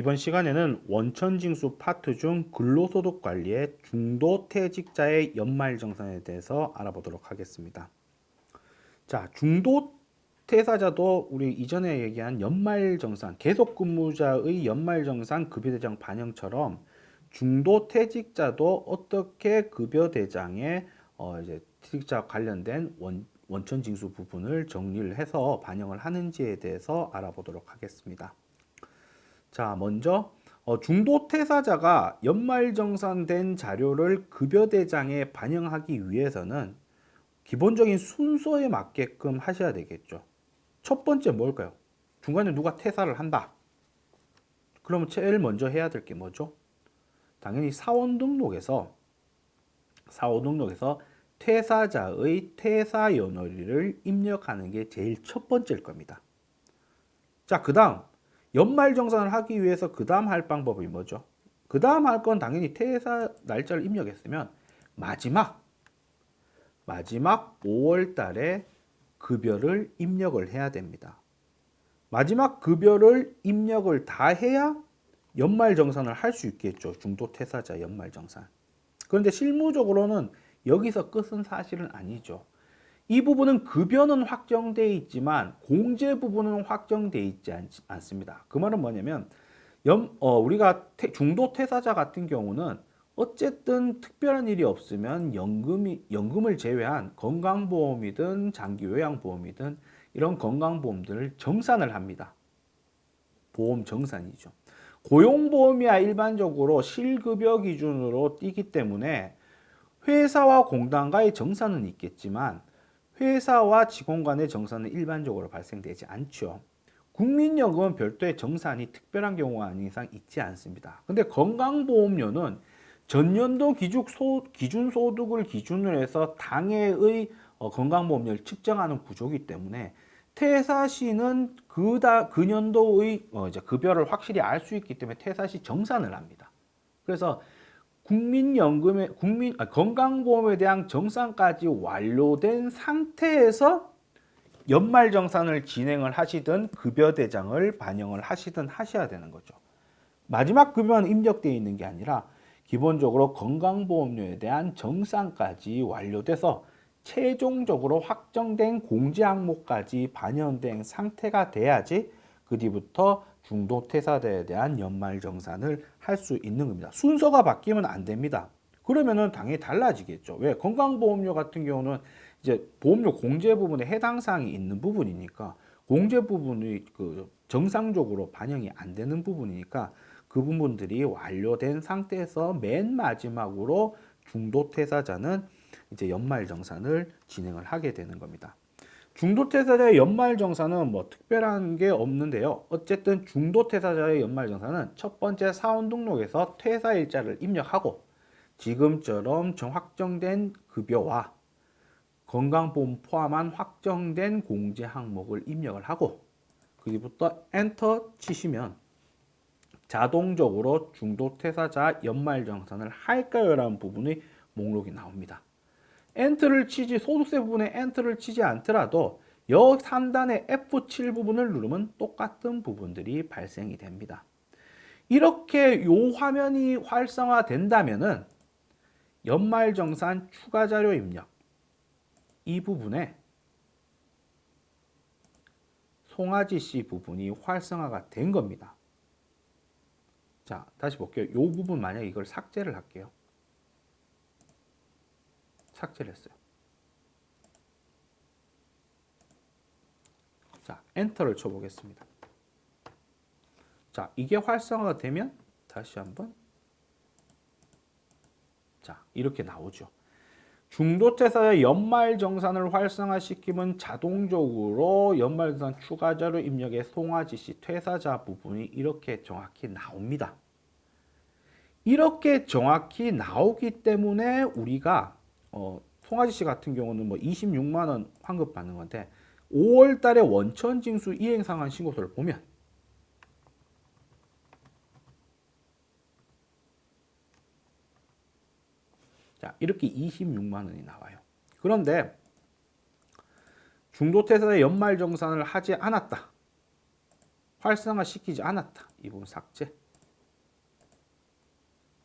이번 시간에는 원천징수 파트 중 근로소득 관리의 중도 퇴직자의 연말 정산에 대해서 알아보도록 하겠습니다. 자, 중도 퇴사자도 우리 이전에 얘기한 연말 정산, 계속 근무자의 연말 정산 급여 대장 반영처럼 중도 퇴직자도 어떻게 급여 대장에 어 이제 퇴직자 관련된 원, 원천 징수 부분을 정리를 해서 반영을 하는지에 대해서 알아보도록 하겠습니다. 자, 먼저 어, 중도 퇴사자가 연말 정산된 자료를 급여대장에 반영하기 위해서는 기본적인 순서에 맞게끔 하셔야 되겠죠. 첫 번째 뭘까요? 중간에 누가 퇴사를 한다. 그러면 제일 먼저 해야 될 게 뭐죠? 당연히 사원 등록에서 사원 등록에서 퇴사자의 퇴사 연월일을 입력하는 게 제일 첫 번째일 겁니다. 자, 그다음 연말 정산을 하기 위해서 그 다음 할 방법이 뭐죠? 그 다음 할 건 당연히 퇴사 날짜를 입력했으면 마지막 마지막 5월 달에 급여를 입력을 해야 됩니다. 마지막 급여를 입력을 다 해야 연말 정산을 할 수 있겠죠. 중도 퇴사자 연말 정산. 그런데 실무적으로는 여기서 끝은 사실은 아니죠. 이 부분은 급여는 확정돼 있지만 공제 부분은 확정돼 있지 않, 않습니다. 그 말은 뭐냐면 연, 어, 우리가 태, 중도 퇴사자 같은 경우는 어쨌든 특별한 일이 없으면 연금이 연금을 제외한 건강보험이든 장기 요양보험이든 이런 건강보험들을 정산을 합니다. 보험 정산이죠. 고용보험이야 일반적으로 실급여 기준으로 뛰기 때문에 회사와 공단과의 정산은 있겠지만 회사와 직원 간의 정산은 일반적으로 발생되지 않죠. 국민연금은 별도의 정산이 특별한 경우가 아닌 이상 있지 않습니다. 근데 건강보험료는 전년도 기준, 소득을 기준으로 해서 당해의 어, 건강보험료를 측정하는 구조이기 때문에 퇴사 시는 그다 그 년도의 어, 급여를 확실히 알 수 있기 때문에 퇴사 시 정산을 합니다. 그래서 국민연금의 국민 아, 건강보험에 대한 정산까지 완료된 상태에서 연말 정산을 진행을 하시든 급여 대장을 반영을 하시든 하셔야 되는 거죠. 마지막 급여만 입력되어 있는 게 아니라 기본적으로 건강보험료에 대한 정산까지 완료돼서 최종적으로 확정된 공제 항목까지 반영된 상태가 돼야지 그 뒤부터 중도 퇴사자에 대한 연말 정산을 할 수 있는 겁니다. 순서가 바뀌면 안 됩니다. 그러면은 당연히 달라지겠죠. 왜? 건강보험료 같은 경우는 이제 보험료 공제 부분에 해당 사항이 있는 부분이니까 공제 부분이 그 정상적으로 반영이 안 되는 부분이니까 그 부분들이 완료된 상태에서 맨 마지막으로 중도 퇴사자는 이제 연말 정산을 진행을 하게 되는 겁니다. 중도 퇴사자의 연말 정산은 뭐 특별한 게 없는데요. 어쨌든 중도 퇴사자의 연말 정산은 첫 번째 사원 등록에서 퇴사 일자를 입력하고 지금처럼 정 확정된 급여와 건강보험 포함한 확정된 공제 항목을 입력을 하고 그 뒤부터 엔터 치시면 자동적으로 중도 퇴사자 연말 정산을 할까요? 라는 부분의 목록이 나옵니다. 엔터를 치지 소득세 부분에 엔터를 치지 않더라도 여 상단의 F7 부분을 누르면 똑같은 부분들이 발생이 됩니다. 이렇게 요 화면이 활성화된다면은 연말정산 추가 자료 입력 이 부분에 송아지 씨 부분이 활성화가 된 겁니다. 자, 다시 볼게요. 요 부분 만약 이걸 삭제를 할게요. 삭제를 했어요. 자, 엔터를 쳐보겠습니다. 자, 이게 활성화가 되면 다시 한번 자, 이렇게 나오죠. 중도퇴사의 연말정산을 활성화시키면 자동적으로 연말정산 추가자료 입력의 송화지시 퇴사자 부분이 이렇게 정확히 나옵니다. 이렇게 정확히 나오기 때문에 우리가 어, 송아지 씨 같은 경우는 뭐 26만 원 환급 받는 건데 5월 달에 원천 징수 이행 상한 신고서를 보면 자, 이렇게 26만 원이 나와요. 그런데 중도퇴사의 연말 정산을 하지 않았다. 활성화 시키지 않았다. 이 부분 삭제.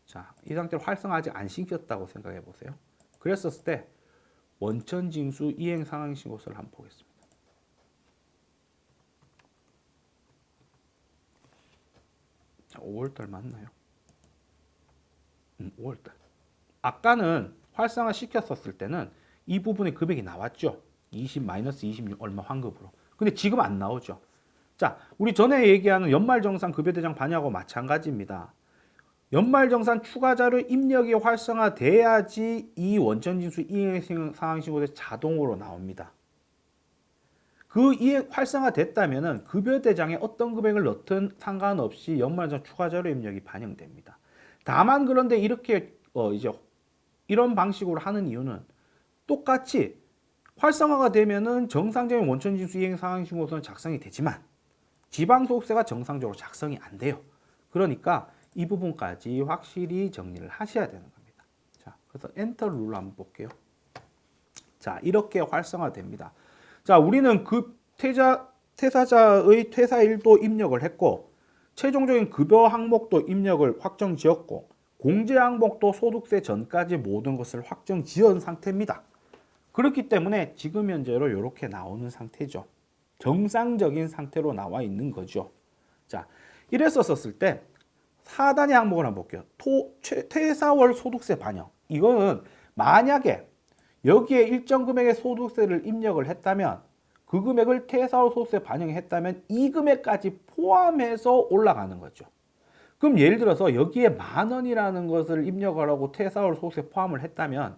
자, 이 상태로 활성화 아직 안 시켰다고 생각해 보세요. 그랬었을 때 원천 징수 이행 상황 신고서를 한번 보겠습니다. 자, 5월달 맞나요? 음, 5월달. 아까는 활성화 시켰었을 때는 이 부분의 금액이 나왔죠. 20 마이너스 26 얼마 환급으로. 근데 지금 안 나오죠. 자, 우리 전에 얘기하는 연말정산 급여대장 반영하고 마찬가지입니다. 연말정산 추가자료 입력이 활성화돼야지 이 원천징수 이행 상황신고서 자동으로 나옵니다. 그 이행 활성화됐다면은 급여대장에 어떤 금액을 넣든 상관없이 연말정 추가자료 입력이 반영됩니다. 다만 그런데 이렇게 어 이제 이런 방식으로 하는 이유는 똑같이 활성화가 되면은 정상적인 원천징수 이행 상황신고서는 작성이 되지만 지방소득세가 정상적으로 작성이 안 돼요. 그러니까 이 부분까지 확실히 정리를 하셔야 되는 겁니다. 자, 그래서 엔터 룰로 한번 볼게요. 자, 이렇게 활성화됩니다. 자, 우리는 그 퇴자 퇴사자의 퇴사일도 입력을 했고 최종적인 급여 항목도 입력을 확정 지었고 공제 항목도 소득세 전까지 모든 것을 확정 지은 상태입니다. 그렇기 때문에 지금 현재로 이렇게 나오는 상태죠. 정상적인 상태로 나와 있는 거죠. 자, 이랬었을 때 4단의 항목을 한번 볼게요. 토, 최, 퇴사월 소득세 반영. 이거는 만약에 여기에 일정 금액의 소득세를 입력을 했다면 그 금액을 퇴사월 소득세 반영했다면 이 금액까지 포함해서 올라가는 거죠. 그럼 예를 들어서 여기에 만 원이라는 것을 입력하라고 퇴사월 소득세 포함을 했다면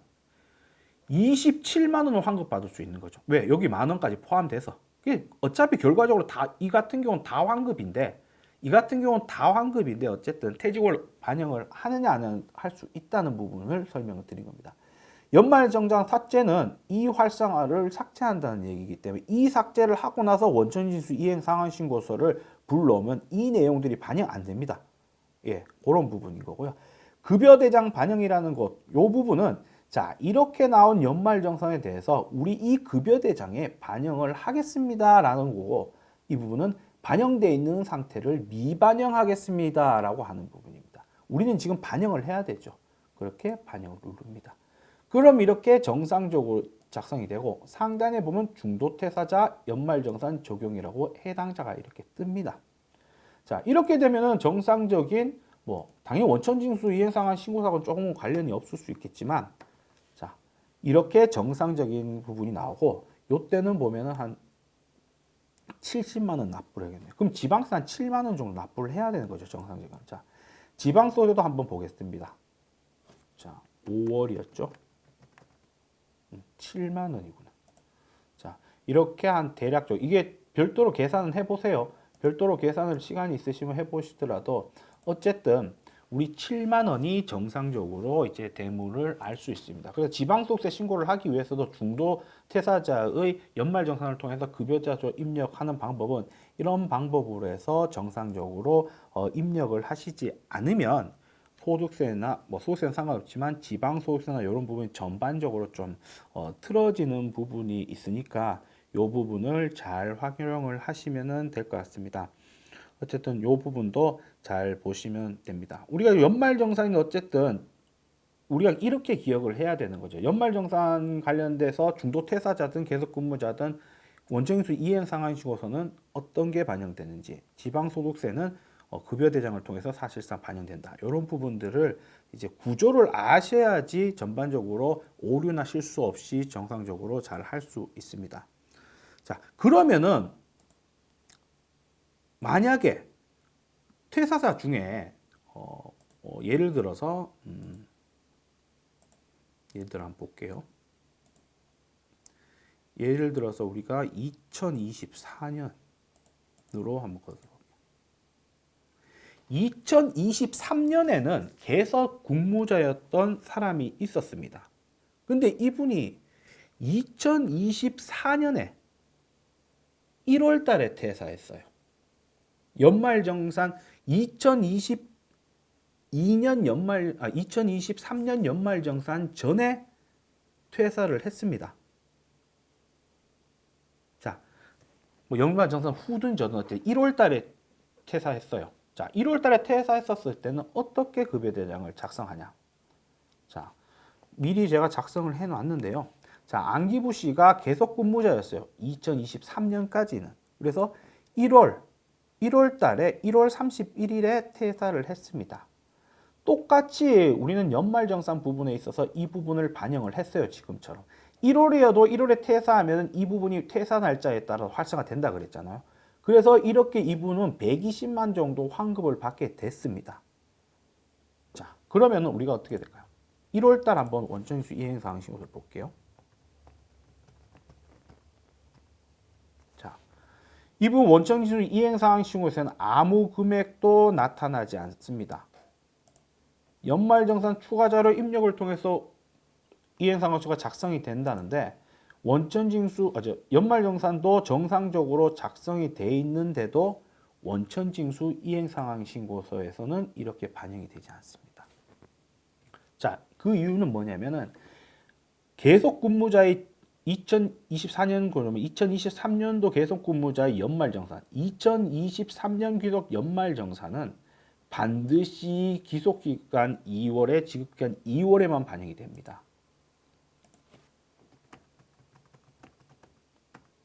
27만 원을 환급받을 수 있는 거죠. 왜? 여기 만 원까지 포함돼서. 어차피 결과적으로 다 이 같은 경우는 다 환급인데 이 같은 경우는 다 환급인데 어쨌든 퇴직을 반영을 하느냐 안 할 수 있다는 부분을 설명을 드린 겁니다. 연말정장 삭제는 이 활성화를 삭제한다는 얘기이기 때문에 이 삭제를 하고 나서 원천징수 이행 상환 신고서를 불러오면 이 내용들이 반영 안 됩니다. 예, 그런 부분인 거고요. 급여 대장 반영이라는 것, 요 부분은 자 이렇게 나온 연말정산에 대해서 우리 이 급여 대장에 반영을 하겠습니다라는 거고 이 부분은 반영돼 있는 상태를 미반영하겠습니다 라고 하는 부분입니다. 우리는 지금 반영을 해야 되죠. 그렇게 반영을 누릅니다. 그럼 이렇게 정상적으로 작성이 되고 상단에 보면 중도퇴사자 연말정산 적용이라고 해당자가 이렇게 뜹니다. 자 이렇게 되면은 정상적인 뭐 당연히 원천징수 이행상한 신고사건 조금 관련이 없을 수 있겠지만 자 이렇게 정상적인 부분이 나오고 요때는 보면은 한 70만 원 납부를 해야겠네요. 그럼 지방세 한 7만 원 정도 납부를 해야 되는 거죠, 정상적으로. 자, 지방소득도 한번 보겠습니다. 자, 5월이었죠? 7만 원이구나. 자, 이렇게 한 대략적 이게 별도로 계산은 해보세요. 별도로 계산을 시간이 있으시면 해보시더라도 어쨌든 우리 7만 원이 정상적으로 이제 대물을 알 수 있습니다. 그래서 지방소득세 신고를 하기 위해서도 중도 퇴사자의 연말 정산을 통해서 급여자조 입력하는 방법은 이런 방법으로 해서 정상적으로 어, 입력을 하시지 않으면 소득세나 뭐 소득세는 상관없지만 지방소득세나 이런 부분이 전반적으로 좀 어, 틀어지는 부분이 있으니까 이 부분을 잘 활용을 하시면 될 것 같습니다. 어쨌든 이 부분도 잘 보시면 됩니다. 우리가 연말정산이 어쨌든 우리가 이렇게 기억을 해야 되는 거죠. 연말정산 관련돼서 중도 퇴사자든 계속 근무자든 원정인수 이행 상환시고서는 어떤 게 반영되는지, 지방소득세는 어, 급여 대장을 통해서 사실상 반영된다. 이런 부분들을 이제 구조를 아셔야지 전반적으로 오류나 실수 없이 정상적으로 잘 할 수 있습니다. 자, 그러면은 만약에 퇴사자 중에 어, 어, 예를 들어서 음, 예를 들어 한번 볼게요. 예를 들어서 우리가 2024년으로 한번 거둬볼게요. 2023년에는 개석 국무자였던 사람이 있었습니다. 근데 이분이 2024년에 1월 달에 퇴사했어요. 연말정산 2022년 연말 아 2023년 연말 정산 전에 퇴사를 했습니다. 자, 뭐 연말 정산 후든 저든 어때 1월 달에 퇴사했어요. 자, 1월 달에 퇴사했었을 때는 어떻게 급여 대장을 작성하냐? 자, 미리 제가 작성을 해 놨는데요. 자, 안기부 씨가 계속 근무자였어요. 2023년까지는. 그래서 1월 1월 달에 1월 31일에 퇴사를 했습니다. 똑같이 우리는 연말정산 부분에 있어서 이 부분을 반영을 했어요. 지금처럼. 1월이어도 1월에 퇴사하면 이 부분이 퇴사 날짜에 따라 활성화 된다 그랬잖아요. 그래서 이렇게 이분은 120만 정도 환급을 받게 됐습니다. 자, 그러면 우리가 어떻게 될까요? 1월 달 한번 원천수 이행 사항 신고를 볼게요. 자, 이분 원천수 이행 사항 신고에서는 아무 금액도 나타나지 않습니다. 연말정산 추가 자료 입력을 통해서 이행상환수가 작성이 된다는데 원천징수, 아, 저 연말정산도 정상적으로 작성이 돼 있는데도 원천징수 이행상황 신고서에서는 이렇게 반영이 되지 않습니다. 자, 그 이유는 뭐냐면은 계속 근무자의 2024년 그러면 2023년도 계속 근무자의 연말 정산, 2023년 귀속 연말 정산은 반드시 기속 기간 2월에 지급 기간 2월에만 반영이 됩니다.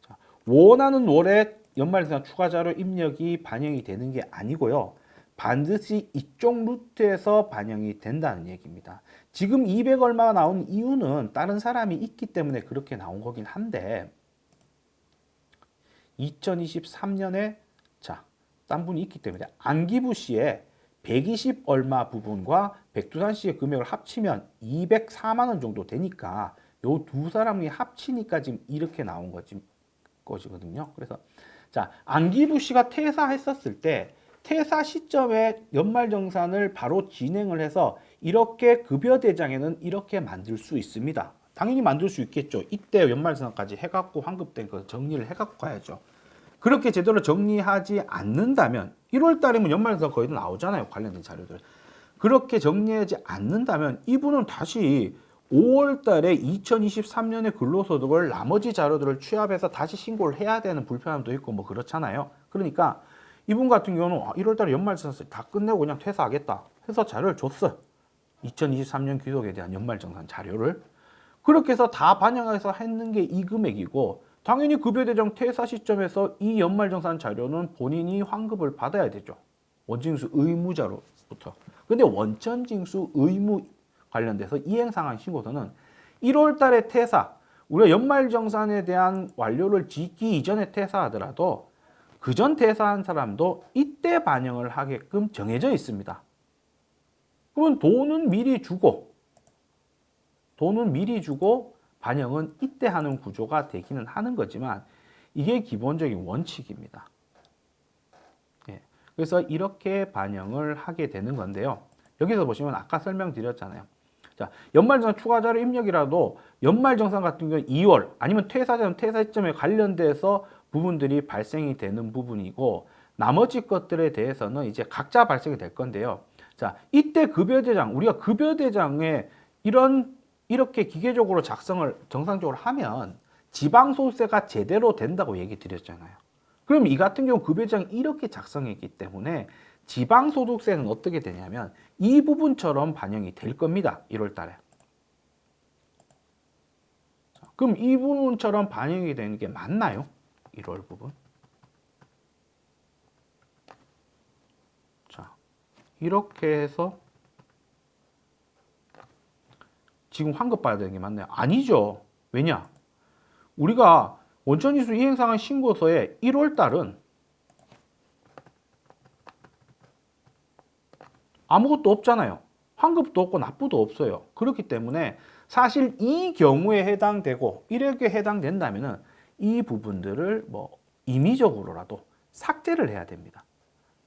자, 원하는 월에 연말정산 추가 자료 입력이 반영이 되는 게 아니고요. 반드시 이쪽 루트에서 반영이 된다는 얘기입니다. 지금 200 얼마가 나온 이유는 다른 사람이 있기 때문에 그렇게 나온 거긴 한데 2023년에 자, 딴 분이 있기 때문에 안기부 씨의 120 얼마 부분과 백두산 씨의 금액을 합치면 204만 원 정도 되니까 요 두 사람이 합치니까 지금 이렇게 나온 거지, 것이거든요. 그래서 자 안기부 씨가 퇴사했었을 때 퇴사 시점에 연말정산을 바로 진행을 해서 이렇게 급여 대장에는 이렇게 만들 수 있습니다. 당연히 만들 수 있겠죠. 이때 연말정산까지 해갖고 환급된 거 정리를 해갖고 가야죠. 그렇게 제대로 정리하지 않는다면 1월 달이면 연말정산 거의 다 나오잖아요. 관련된 자료들. 그렇게 정리하지 않는다면 이분은 다시 5월 달에 2023년의 근로소득을 나머지 자료들을 취합해서 다시 신고를 해야 되는 불편함도 있고 뭐 그렇잖아요. 그러니까 이분 같은 경우는 1월 달에 연말정산 다 끝내고 그냥 퇴사하겠다 해서 자료를 줬어. 2023년 귀속에 대한 연말정산 자료를. 그렇게 해서 다 반영해서 했는 게 이 금액이고 당연히 급여대정 퇴사 시점에서 이 연말정산 자료는 본인이 환급을 받아야 되죠. 원징수 의무자로부터. 근데 원천징수 의무 관련돼서 이행상황 신고서는 1월 달에 퇴사, 우리가 연말정산에 대한 완료를 짓기 이전에 퇴사하더라도 그 전 퇴사한 사람도 이때 반영을 하게끔 정해져 있습니다. 그러면 돈은 미리 주고, 돈은 미리 주고 반영은 이때 하는 구조가 되기는 하는 거지만 이게 기본적인 원칙입니다. 예. 그래서 이렇게 반영을 하게 되는 건데요. 여기서 보시면 아까 설명드렸잖아요. 자, 연말정산 추가 자료 입력이라도 연말정산 같은 경우 2월 아니면 퇴사전 퇴사 시점에 관련돼서 부분들이 발생이 되는 부분이고 나머지 것들에 대해서는 이제 각자 발생이 될 건데요. 자, 이때 급여대장 우리가 급여대장에 이런 이렇게 기계적으로 작성을 정상적으로 하면 지방소득세가 제대로 된다고 얘기 드렸잖아요. 그럼 이 같은 경우 급여장 이렇게 작성했기 때문에 지방소득세는 어떻게 되냐면 이 부분처럼 반영이 될 겁니다. 1월 달에. 그럼 이 부분처럼 반영이 되는 게 맞나요? 1월 부분. 자, 이렇게 해서 지금 환급 받아야 되는 게 맞나요? 아니죠. 왜냐? 우리가 원천이수 이행상한 신고서에 1월 달은 아무것도 없잖아요. 환급도 없고 납부도 없어요. 그렇기 때문에 사실 이 경우에 해당되고 이렇게 해당된다면은 이 부분들을 뭐 임의적으로라도 삭제를 해야 됩니다.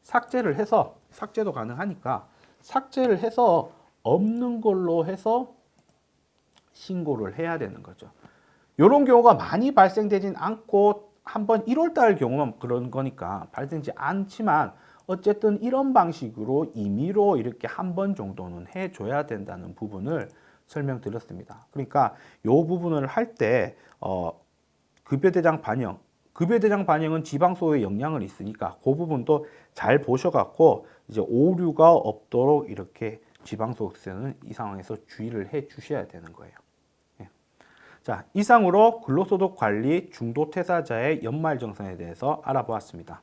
삭제를 해서 삭제도 가능하니까 삭제를 해서 없는 걸로 해서 신고를 해야 되는 거죠. 이런 경우가 많이 발생되진 않고 한번 1월 달 경우만 그런 거니까 발생지 않지만 어쨌든 이런 방식으로 임의로 이렇게 한 번 정도는 해줘야 된다는 부분을 설명드렸습니다. 그러니까 이 부분을 할때 어, 급여대장 반영, 급여대장 반영은 지방소에 영향을 있으니까 그 부분도 잘 보셔갖고 이제 오류가 없도록 이렇게 지방소득세는 이 상황에서 주의를 해 주셔야 되는 거예요. 예. 자, 이상으로 근로소득 관리 중도 퇴사자의 연말정산에 대해서 알아보았습니다.